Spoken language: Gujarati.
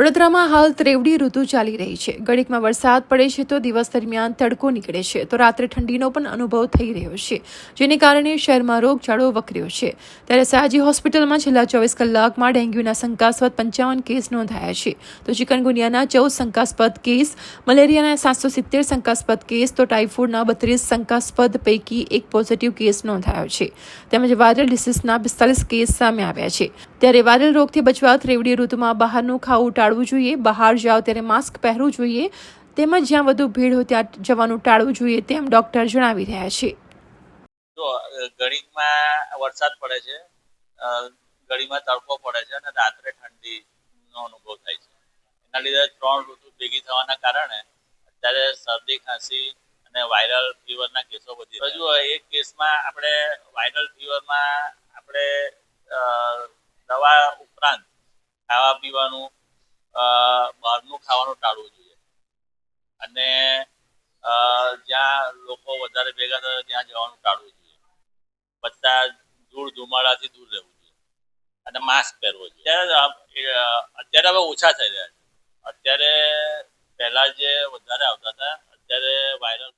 વડોદરામાં હાલ ત્રેવડી ઋતુ ચાલી રહી છે. ઘડીકમાં વરસાદ પડે છે તો દિવસ દરમિયાન તડકો નીકળે છે. તો રાત્રે ઠંડીનો પણ અનુભવ થઈ રહ્યો છે, જેને કારણે શહેરમાં રોગચાળો વકર્યો છે. ત્યારે સયાજી હોસ્પિટલમાં છેલ્લા ચોવીસ કલાકમાં ડેન્ગ્યુના શંકાસ્પદ પંચાવન કેસ નોંધાયા છે. તો ચિકનગુનિયાના ચૌદ શંકાસ્પદ કેસ, મલેરિયાના સાતસો સિત્તેર શંકાસ્પદ કેસ, તો ટાઇફોઇડના બત્રીસ શંકાસ્પદ પૈકી એક પોઝિટિવ કેસ નોંધાયો છે. તેમજ વાયરલ ડિસીઝના પિસ્તાલીસ કેસ સામે આવ્યા છે. ત્યારે વાયરલ રોગથી બચવા ત્રેવડી ઋતુમાં બહારનું ખાવું ટાળવું જોઈએ. બહાર જાઓ ત્યારે માસ્ક પહેરવું જોઈએ. તેમજ જ્યાં વધુ ભીડ હોય ત્યાં જવાનું ટાળવું જોઈએ તેમ ડોક્ટર જણાવી રહ્યા છે. જો ગળીમાં વરસાદ પડે છે ગળીમાં તડકો પડે છે અને રાત્રે ઠંડીનો અનુભવ થાય છે. એના લીધે ત્રણ ઋતુ ભેગી થવાના કારણે અત્યારે શરદી, ખાંસી અને વાયરલ ફીવરના કેસો વધી. હજુ એક કેસમાં આપણે વાયરલ ફીવરમાં ખાવા પીવાનું બહારનું ખાવાનું ટાળવું જોઈએ. અને જ્યાં લોકો વધારે ભેગા થયા ત્યાં જવાનું ટાળવું જોઈએ. બધા ધૂળ ધુમાડાથી દૂર રહેવું જોઈએ. અને માસ્ક પહેરવો જોઈએ. અત્યારે હવે ઓછા થઈ રહ્યા છે. અત્યારે પહેલા જે વધારે આવતા હતા, અત્યારે વાયરલ